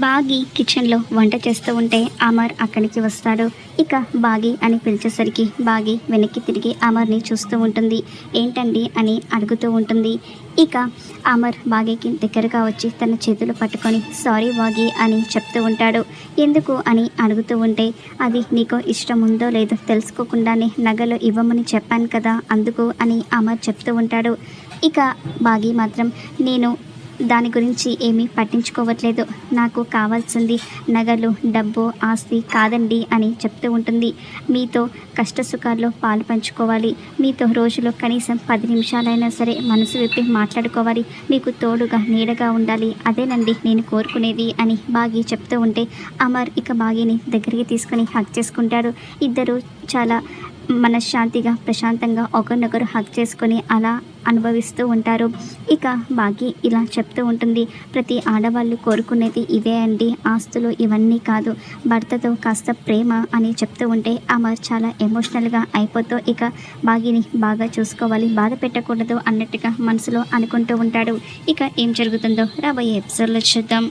బాగి కిచెన్లో వంట చేస్తూ ఉంటే అమర్ అక్కడికి వస్తాడు. ఇక బాగి అని పిలిచేసరికి బాగి వెనక్కి తిరిగి అమర్ని చూస్తూ ఉంటుంది. ఏంటండి అని అడుగుతూ ఉంటుంది. ఇక అమర్ బాగికి దగ్గరగా వచ్చి తన చేతులు పట్టుకొని సారీ బాగి అని చెప్తూ ఉంటాడు. ఎందుకు? అని అడుగుతూ ఉంటే అది నీకు ఇష్టం ఉందో లేదో తెలుసుకోకుండానే నగలు ఇవ్వమని చెప్పాను కదా అందుకు అని అమర్ చెప్తూ ఉంటాడు. ఇక బాగి మాత్రం నేను దాని గురించి ఏమీ పట్టించుకోవట్లేదు. నాకు కావాల్సింది నగలు డబ్బు ఆస్తి కాదండి అని చెప్తూ ఉంటుంది. మీతో కష్ట సుఖాల్లో పాలు పంచుకోవాలి. మీతో రోజులో కనీసం పది నిమిషాలైనా సరే మనసు విప్పి మాట్లాడుకోవాలి. మీకు తోడుగా నీడగా ఉండాలి. అదేనండి నేను కోరుకునేది అని బాగి చెప్తూ ఉంటే అమర్ ఇక బాగిని దగ్గరికి తీసుకొని హక్ చేసుకుంటాడు. ఇద్దరు చాలా మనశ్శాంతిగా ప్రశాంతంగా ఒకరినొకరు హక్ చేసుకొని అలా అనుభవిస్తూ ఉంటారు. ఇక బాగి ఇలా చెప్తూ ఉంటుంది. ప్రతి ఆడవాళ్ళు కోరుకునేది ఇవే అండి. ఆస్తులు ఇవన్నీ కాదు. భర్తతో కాస్త ప్రేమ అని చెప్తూ ఉంటే అమర్ చాలా ఎమోషనల్గా అయిపోతూ ఇక బాగిని బాగా చూసుకోవాలి. బాధ పెట్టకూడదు అన్నట్టుగా మనసులో అనుకుంటూ ఉంటాడు. ఇక ఏం జరుగుతుందో రాబోయే ఎపిసోడ్లో చూద్దాం.